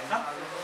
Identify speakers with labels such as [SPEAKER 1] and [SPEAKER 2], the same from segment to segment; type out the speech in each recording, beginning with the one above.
[SPEAKER 1] 아닌가?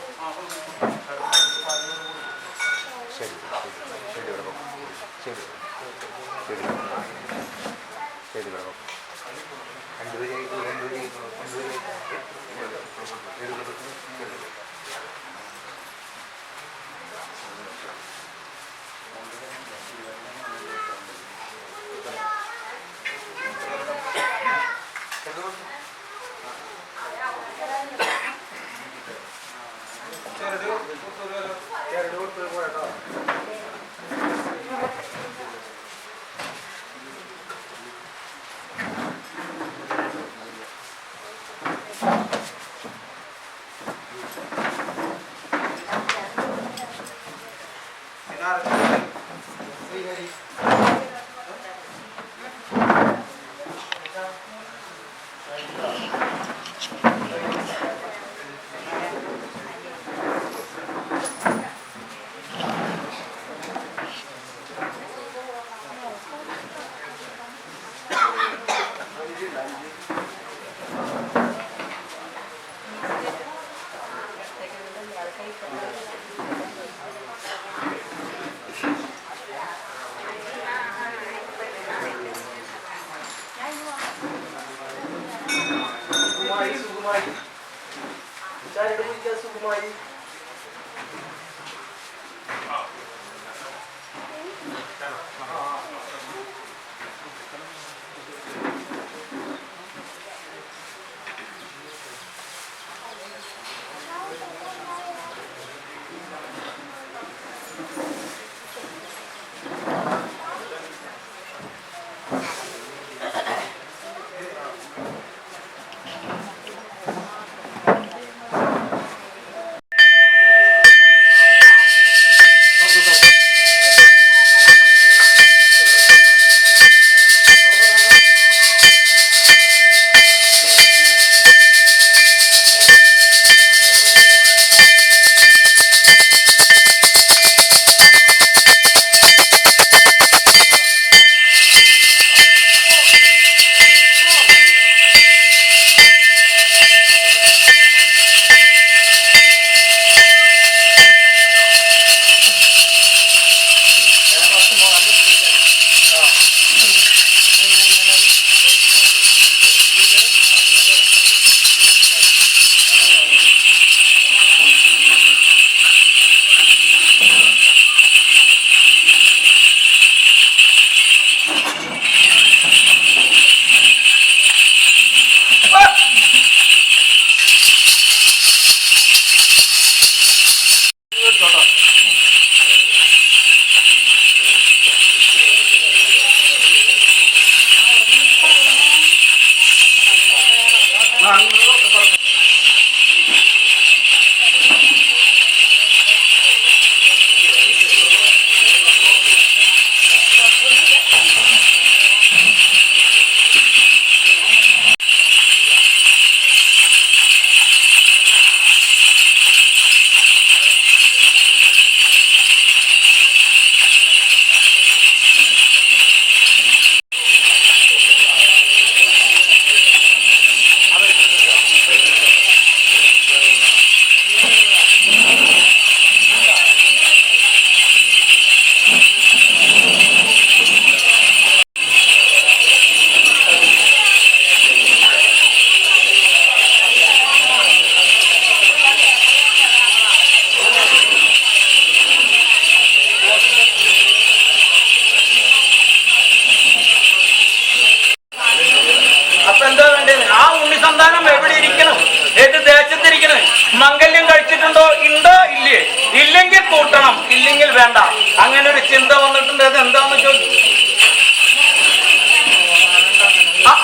[SPEAKER 1] വേണ്ട. അങ്ങനെ ഒരു ചിന്ത വന്നിട്ടുണ്ട്. അത് എന്താന്ന് ചോദിച്ചു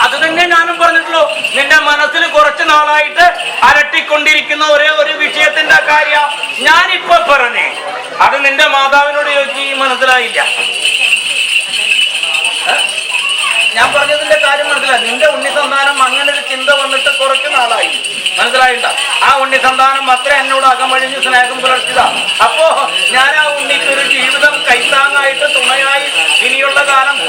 [SPEAKER 1] അത് തന്നെ ഞാനും പറഞ്ഞിട്ടുള്ളൂ. നിന്റെ മനസ്സിൽ കുറച്ച് നാളായിട്ട് അരട്ടിക്കൊണ്ടിരിക്കുന്ന ഒരേ ഒരു വിഷയത്തിന്റെ കാര്യ ഞാനിപ്പോ പറഞ്ഞേ. അത് നിന്റെ മാതാവിനോട് ചോദിച്ച് മനസ്സിലായില്ല. ഞാൻ പറഞ്ഞതിന്റെ കാര്യം മനസ്സിലായി. നിന്റെ ഉണ്ണി സന്താനം അങ്ങനെ ഒരു ചിന്ത വന്നിട്ട് കുറച്ച് നാളായി. മനസ്സിലായില്ല ആ ഉണ്ണി സന്താനം അത്ര എന്നോട് അകമഴിഞ്ഞ് സ്നേഹം പുലർത്തിയതാ. അപ്പോ ഞാൻ ആ ഉണ്ണി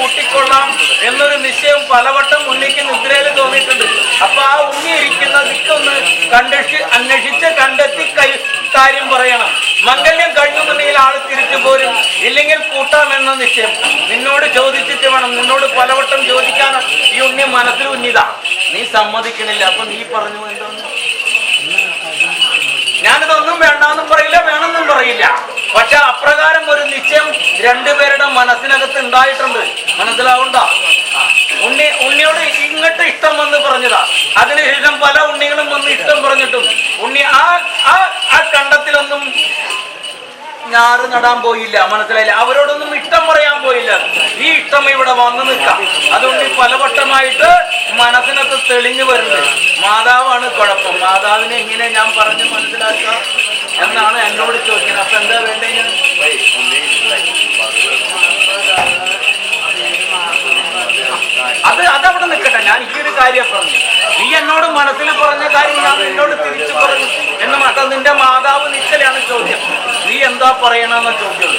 [SPEAKER 1] കൂട്ടിക്കൊള്ളാം എന്നൊരു നിശ്ചയം പലവട്ടം ഉണ്ണിക്ക് നിദ്രയിൽ തോന്നിയിട്ടുണ്ട്. അപ്പൊ ആ ഉണ്ണി ഇരിക്കുന്ന ദിക്കൊന്ന് കണ്ടിച്ച് അന്വേഷിച്ച് കണ്ടെത്തി കൈ കാര്യം പറയണം. മംഗല്യം കഴിഞ്ഞുണ്ടെങ്കിൽ ആൾ തിരിച്ചു പോരും. ഇല്ലെങ്കിൽ കൂട്ടാമെന്ന നിശ്ചയം. നിന്നോട് ചോദിച്ചിട്ട് വേണം. നിന്നോട് പലവട്ടം ചോദിക്കാൻ ഈ ഉണ്ണി മനസ്സിൽ ഉന്നിതാ. നീ സമ്മതിക്കണില്ല. അപ്പൊ നീ പറഞ്ഞു എന്തോന്ന് ഞാനിതൊന്നും വേണ്ടാന്നും പറയില്ല വേണമെന്നും പറയില്ല. പക്ഷെ അപ്രകാരം ഒരു നിശ്ചയം രണ്ടുപേരുടെ മനസ്സിനകത്ത് ഉണ്ടായിട്ടുണ്ട്. മനസ്സിലാവണ്ട ഉണ്ണി ഉണ്ണിയോട് ഇങ്ങോട്ട് ഇഷ്ടം വന്ന് പറഞ്ഞതാ. അതിനുശേഷം പല ഉണ്ണികളും വന്ന് ഇഷ്ടം പറഞ്ഞിട്ടും. ഉണ്ണി ആ ആ കണ്ടത്തിലൊന്നും ഞാറ് നടാൻ പോയില്ല. മനസ്സിലായില്ല? അവരോടൊന്നും ഈ ഇഷ്ടം ഇവിടെ വന്നു നിൽക്കാം. അതുകൊണ്ട് പലവട്ടമായിട്ട് മനസ്സിനൊക്കെ തെളിഞ്ഞു വരുന്നത്. മാതാവാണ് കുഴപ്പം. മാതാവിനെ എങ്ങനെ ഞാൻ പറഞ്ഞ് മനസ്സിലാക്കാം എന്നാണ് എന്നോട് ചോദിക്കുന്നത്. അപ്പൊ എന്താ വേണ്ടത് അത് അതവിടെ നിൽക്കട്ടെ. ഞാൻ ഈ ഒരു കാര്യം പറഞ്ഞു. നീ എന്നോട് മനസ്സിൽ പറഞ്ഞ കാര്യം ഞാൻ നിന്നോട് തിരിച്ചു പറഞ്ഞു. എന്ന് മാത്രം നിന്റെ മാതാവ് നിൽക്കലാണ് ചോദ്യം. നീ എന്താ പറയണമെന്ന ചോദ്യം.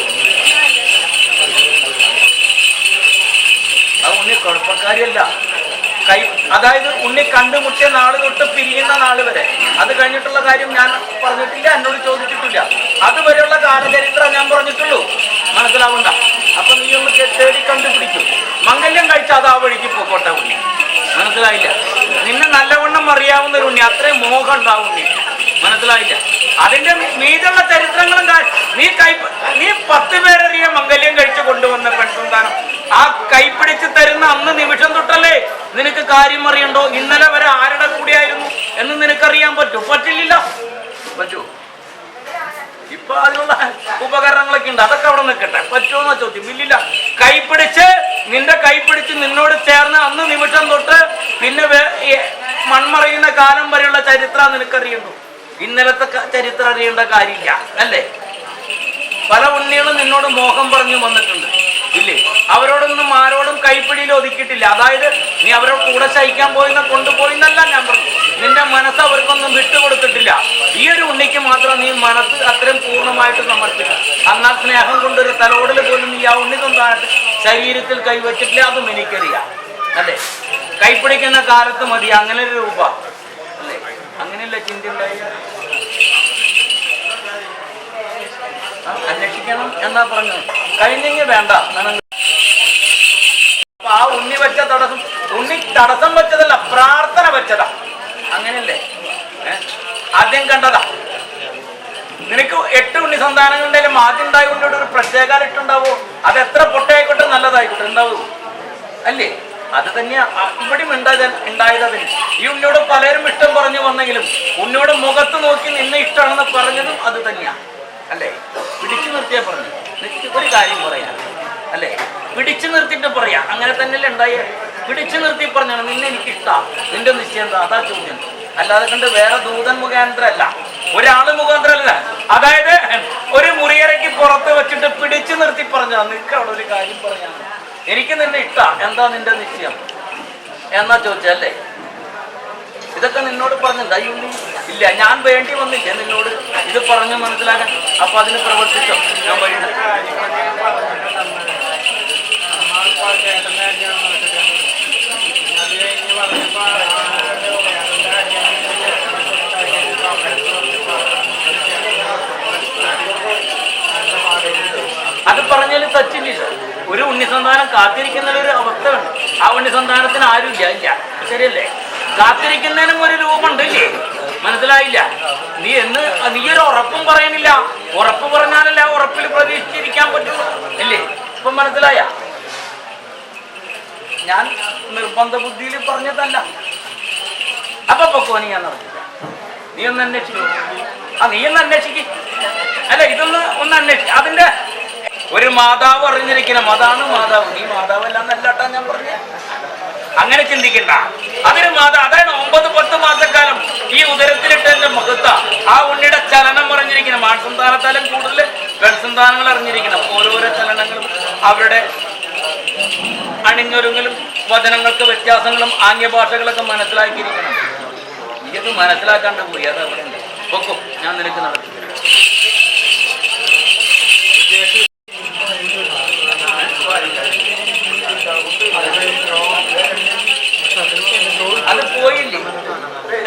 [SPEAKER 1] കണ്ടുമുട്ടിയ നാൾ തൊട്ട് പിരിയുന്ന നാൾ വരെ. അത് കഴിഞ്ഞിട്ടുള്ള കാര്യം ഞാൻ പറഞ്ഞിട്ടില്ല എന്നോട് ചോദിച്ചിട്ടില്ല. അതുവരെയുള്ള കാലചരിത്രം ഞാൻ പറഞ്ഞിട്ടുള്ളൂ. മനസ്സിലാവണ്ട അപ്പൊ നീ ഒന്ന് തേടി കണ്ടുപിടിക്കും. മംഗല്യം കഴിച്ച അത് ആ വഴിക്ക് പോക്കോട്ടെ ഉണ്ണി. മനസ്സിലായില്ല? നിന്നെ നല്ലവണ്ണം അറിയാവുന്ന ഒരു ഉണ്ണി അത്രയും മോഹം ഉണ്ടാവും ഉണ്ണി. മനസ്സിലായില്ല? അതിന്റെ മീതുള്ള ചരിത്രങ്ങളും നീ കൈ നീ പത്ത് പേരറിയ മംഗല്യം കഴിച്ച് കൊണ്ടുവന്ന പെൺസന്താനം. ആ കൈപ്പിടിച്ച് തരുന്ന അന്ന് നിമിഷം തൊട്ടല്ലേ നിനക്ക് കാര്യം അറിയണ്ടോ? ഇന്നലെ വരെ ആരുടെ കൂടെയായിരുന്നു എന്ന് നിനക്കറിയാൻ പറ്റൂ? പറ്റില്ല. പറ്റൂ? ഇപ്പൊ അതിനുള്ള ഉപകരണങ്ങളൊക്കെ ഉണ്ട്. അതൊക്കെ അവിടെ നിൽക്കട്ടെ. പറ്റുമെന്ന ചോദ്യം? ഇല്ലില്ല. കൈപ്പിടിച്ച് നിന്റെ കൈപ്പിടിച്ച് നിന്നോട് ചേർന്ന് അന്ന് നിമിഷം തൊട്ട് പിന്നെ മൺമറയുന്ന കാലം വരെയുള്ള ചരിത്രം നിനക്കറിയണ്ടു? ഇന്നലത്തെ ചരിത്രം അറിയേണ്ട കാര്യമില്ല. അല്ലേ? പല ഉണ്ണികളും നിന്നോട് മോഹം പറഞ്ഞു വന്നിട്ടുണ്ട്. ഇല്ലേ? അവരോടൊന്നും ആരോടും കൈപ്പിടിയിൽ ഒതുക്കിയിട്ടില്ല. അതായത് നീ അവരോട് കൂടെ ശയിക്കാൻ പോയിന്ന് കൊണ്ടുപോയിന്നല്ല ഞാൻ പറഞ്ഞു. നിന്റെ മനസ്സ് അവർക്കൊന്നും വിട്ടുകൊടുത്തിട്ടില്ല. ഈ ഒരു ഉണ്ണിക്ക് മാത്രം നീ മനസ്സ് അത്രയും പൂർണമായിട്ട് സമർപ്പിക്കുക. അന്നാ സ്നേഹം കൊണ്ടൊരു തലോടൽ പോലും നീ ആ ഉണ്ണി സ്വന്തമായിട്ട് ശരീരത്തിൽ കൈവച്ചിട്ടില്ല അതും എനിക്കറിയാം. അല്ലേ? കൈപ്പിടിക്കുന്ന കാലത്ത് മതി അങ്ങനെ ഒരു രൂപ. അല്ലേ? അങ്ങനെയല്ല ചിന്ത ഉണ്ടായി? അന്വേഷിക്കണം എന്നാ പറഞ്ഞു കഴിഞ്ഞെങ്കിൽ വേണ്ട. ആ ഉണ്ണി വെച്ച തടസ്സം ഉണ്ണി തടസ്സം വെച്ചതല്ല പ്രാർത്ഥന വെച്ചതാ. അങ്ങനെയല്ലേ? ആദ്യം കണ്ടതാ. നിനക്ക് എട്ട് ഉണ്ണി സന്താനങ്ങളുണ്ടെങ്കിലും ആദ്യം ഉണ്ടായി ഉണ്ണിയുടെ ഒരു പ്രത്യേക ഇട്ടുണ്ടാവോ? അത് എത്ര പൊട്ടയായിക്കോട്ടെ നല്ലതായിക്കോട്ടെ ഉണ്ടാവൂ അല്ലേ? അത് തന്നെയാ. ഇവിടെയും ഉണ്ടായത് ഉണ്ടായത് അതിന് ഈ ഉണ്ണിയോട് പലരും ഇഷ്ടം പറഞ്ഞു വന്നെങ്കിലും ഉണ്ണിയോട് മുഖത്ത് നോക്കി നിന്നെ ഇഷ്ടമാണെന്ന് പറഞ്ഞതും അത് തന്നെയാ. അല്ലേ? പിടിച്ചു നിർത്തിയാ പറഞ്ഞു ഒരു കാര്യം പറയാം അല്ലേ? പിടിച്ചു നിർത്തിയിട്ട് പറയാ. അങ്ങനെ തന്നെയല്ലേ ഉണ്ടായേ? പിടിച്ചു നിർത്തി പറഞ്ഞാണ് നിന്നെ എനിക്ക് ഇഷ്ടാ നിന്റെ നിശ്ചയം അതാ ചോദ്യം. അല്ലാതെ കണ്ട് വേറെ ദൂതൻ മുഖാന്തരല്ല. ഒരാൾ മുഖാന്തരല്ല. അതായത് ഒരു മുറിയറയ്ക്ക് പുറത്ത് വെച്ചിട്ട് പിടിച്ചു നിർത്തി പറഞ്ഞാ നിനക്ക് അവിടെ ഒരു കാര്യം പറഞ്ഞാണ് എനിക്ക് നിന്നെ ഇഷ്ടം. എന്താ നിന്റെ നിശ്ചയം? എന്നാ ചോദിച്ചല്ലേ ഇതൊക്കെ നിന്നോട് പറഞ്ഞിട്ടുണ്ടോ ഉണ്ണി ഇല്ല ഞാൻ വേണ്ടി വന്നില്ല നിന്നോട്? ഇത് പറഞ്ഞു മനസ്സിലാക്കാൻ. അപ്പൊ അതിന് പ്രവർത്തിച്ചോ? ഞാൻ വഴി അത് പറഞ്ഞാൽ തെറ്റില്ലല്ലോ ഒരു ഉണ്ണിസന്താനം കാത്തിരിക്കുന്ന ഒരു അവസ്ഥ ഉണ്ട് ആ ഉണ്ണിസന്താനത്തിന് ആരും ഇല്ല. ഇല്ല ശരിയല്ലേ? കാത്തിരിക്കുന്നതിനും ഒരു രൂപമുണ്ട് ഇല്ലേ? മനസ്സിലായില്ല? നീ എന്ന് നീ ഒരു ഉറപ്പും പറയണില്ല ഉറപ്പ് പറഞ്ഞാലല്ല ഉറപ്പിൽ പ്രതീക്ഷിച്ചിരിക്കാൻ പറ്റുള്ളൂ. അല്ലേ ഇപ്പം മനസ്സിലായ? ഞാൻ നിർബന്ധ ബുദ്ധിയിൽ പറഞ്ഞതല്ല. അപ്പൊ പൊക്കോ നീ ഞാൻ നടക്കില്ല നീ ഒന്ന് അന്വേഷിക്കും. ആ നീ ഒന്ന് അന്വേഷിക്കും. അല്ല ഇതൊന്ന് ഒന്ന് അന്വേഷിക്ക. അതിന്റെ ഒരു മാതാവ് അറിഞ്ഞിരിക്കണം. അതാണ് മാതാവ്. നീ മാതാവല്ല എന്നല്ലാട്ടാ ഞാൻ പറഞ്ഞ. അങ്ങനെ ചിന്തിക്കണ്ട. അതിന് മാതാ അതായത് ഒമ്പത് പത്ത് മാസക്കാലം ഈ ഉദരത്തിലിട്ട് എന്റെ മുഖത്ത. ആ ഉണ്ണിയുടെ ചലനം അറിഞ്ഞിരിക്കണം. ആൺസന്താനത്താലും കൂടുതൽ പെൺസന്താനങ്ങൾ അറിഞ്ഞിരിക്കണം. ഓരോരോ ചലനങ്ങളും അവരുടെ അണിഞ്ഞൊരുങ്ങലും വചനങ്ങൾക്ക് വ്യത്യാസങ്ങളും ആംഗ്യഭാഷകളൊക്കെ മനസ്സിലാക്കിയിരിക്കണം. ഇത് മനസ്സിലാക്കാണ്ട് പോയി അത് അവിടെ ഉണ്ട്. പൊക്കും ഞാൻ നിനക്ക് നടത്തി. അത് പോയില്ലേ?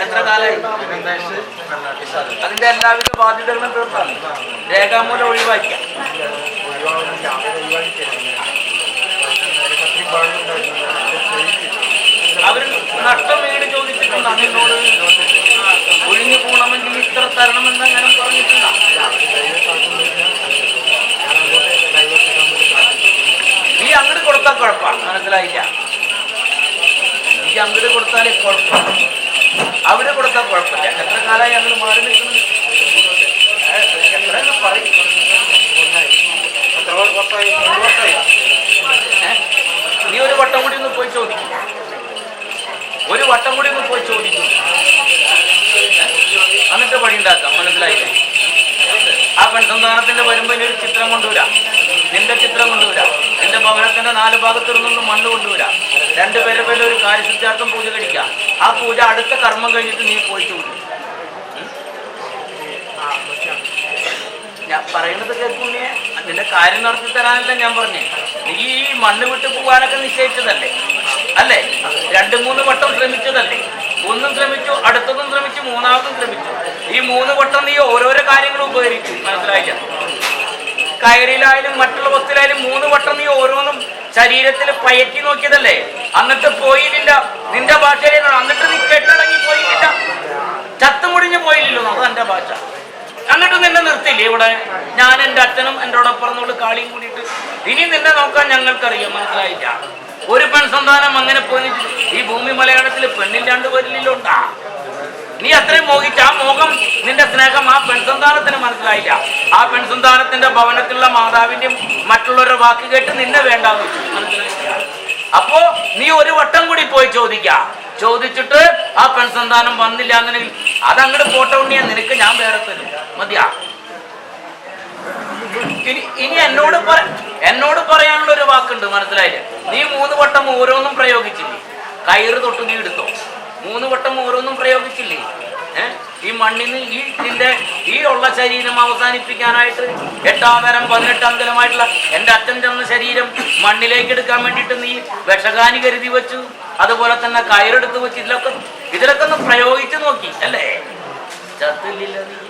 [SPEAKER 1] എത്ര കാലായി? അതിന്റെ എല്ലാവിധ ബാധ്യതകളും തീർത്താണ് രേഖാമൂലം ഒഴിവാക്കിയ. അവർ നഷ്ടം വീട് ചോദിച്ചിട്ടുണ്ട്? അതിനോട് ഒഴിഞ്ഞു പോകണമെങ്കിൽ ഇത്ര തരണമെന്ന് അങ്ങനെ പറഞ്ഞിട്ടില്ല നീ അങ്ങോട്ട് കൊടുത്താൽ കുഴപ്പമാണ്. മനസ്സിലായില്ല? നീ അങ്ങോട്ട് കൊടുത്താലേ കുഴപ്പമാണ് അവിടെ കൊടുത്താൽ കുഴപ്പമില്ല. എത്ര കാലമായി ഞങ്ങൾ മാറി നിൽക്കുന്നത് എത്രയെന്ന് പറയും? ഏ? നീ ഒരു വട്ടം കൂടി ഒന്ന് പോയി ചോദിക്കും. ഒരു വട്ടം കൂടി ഒന്ന് പോയി ചോദിക്കും? എന്നിട്ട് പണി ഉണ്ടാക്കാം. മനസ്സിലായില്ലേ? ആ പെൺസന്താനത്തിന്റെ വരുമ്പോ ഇനി ഒരു ചിത്രം കൊണ്ടുവരാ. നിന്റെ ചിത്രം കൊണ്ടുവരാ. നിന്റെ ഭവനത്തിന്റെ നാല് ഭാഗത്തു നിന്നും മണ്ണ് കൊണ്ടുവരാ. രണ്ടുപേരെ പേരിൽ ഒരു കാര്യസിദ്ധാർത്ഥം പൂജ കഴിക്കാം. ആ പൂജ അടുത്ത കർമ്മം കഴിഞ്ഞിട്ട് നീ പോയി ചോദിക്കും. ഞാൻ പറയുന്നത് കേൾക്കുന്നേ നിന്റെ കാര്യം നടത്തി തരാനല്ല ഞാൻ പറഞ്ഞേ. നീ ഈ മണ്ണ് വിട്ട് പോകാനൊക്കെ നിശ്ചയിച്ചതല്ലേ? അല്ലേ? രണ്ട് മൂന്ന് വട്ടം ശ്രമിച്ചതല്ലേ? ഒന്നും ശ്രമിച്ചു അടുത്തതും ശ്രമിച്ചു മൂന്നാമതും ശ്രമിച്ചു. ഈ മൂന്ന് വട്ടം നീ ഓരോരോ കാര്യങ്ങളും ഉപകരിച്ചു. മനസ്സിലായില്ല? കയറിയിലായാലും മറ്റുള്ള വസ്തുലായാലും മൂന്ന് വട്ടം നീ ഓരോന്നും ശരീരത്തിൽ പയറ്റി നോക്കിയതല്ലേ? എന്നിട്ട് പോയി നിന്റെ ഭാഷയിൽ എന്നിട്ട് നീ കെട്ടടങ്ങി പോയിട്ടില്ല. ചത്തുമുടിഞ്ഞു പോയില്ലല്ലോ. അത് എന്റെ ഭാഷ. എന്നിട്ട് നിന്നെ നിർത്തില്ലേ ഇവിടെ? ഞാൻ എന്റെ അച്ഛനും എന്നോടൊപ്പം പറഞ്ഞോളൂ കാളിയും കൂടിയിട്ട്. ഇനി നിന്നെ നോക്കാൻ ഞങ്ങൾക്കറിയാം. മനസ്സിലായില്ല? ഒരു പെൺസന്താനം അങ്ങനെ പോയി. ഈ ഭൂമി മലയാളത്തിൽ പെണ്ണിൽ രണ്ട് ഉണ്ടാ നീ അത്രയും മോഹിച്ച ആ മോഹം നിന്റെ സ്നേഹം ആ പെൺസന്താനത്തിന് മനസ്സിലായില്ല. ആ പെൺസന്താനത്തിന്റെ ഭവനത്തിലുള്ള മാതാവിന്റെയും മറ്റുള്ളവരുടെ വാക്ക് കേട്ട് നിന്നെ വേണ്ടാന്ന് അപ്പോ നീ ഒരു വട്ടം കൂടി പോയി ചോദിക്ക. ചോദിച്ചിട്ട് ആ പെൺസന്താനം വന്നില്ല എന്നുണ്ടെങ്കിൽ അതങ്ങോട്ട് പോട്ട ഉണ്ണിയാ നിനക്ക് ഞാൻ വേറെ തരും. മതിയാ? ഇനി ഇനി എന്നോട് എന്നോട് പറയാനുള്ള ഒരു വാക്കുണ്ട് മനസ്സിലായില്ലേ? നീ മൂന്ന് വട്ടം ഓരോന്നും പ്രയോഗിച്ചില്ലേ? കയറ് തൊട്ട് നീ എടുത്തോ? മൂന്ന് വട്ടം ഓരോന്നും പ്രയോഗിച്ചില്ലേ? ഈ മണ്ണിന് ഈ നിന്റെ ഈ ഉള്ള ശരീരം അവസാനിപ്പിക്കാനായിട്ട് എട്ടാം തരം പതിനെട്ടാം തരമായിട്ടുള്ള എന്റെ അച്ഛൻ ചെന്ന ശരീരം മണ്ണിലേക്ക് എടുക്കാൻ വേണ്ടിയിട്ട് നീ വിഷകാനി കരുതി വെച്ചു. അതുപോലെ തന്നെ കയറെടുത്ത് വെച്ച് ഇതിലൊക്കെ ഇതിലൊക്കെ ഒന്ന് പ്രയോഗിച്ചു നോക്കി അല്ലേ? ചത്തില്ല നീ.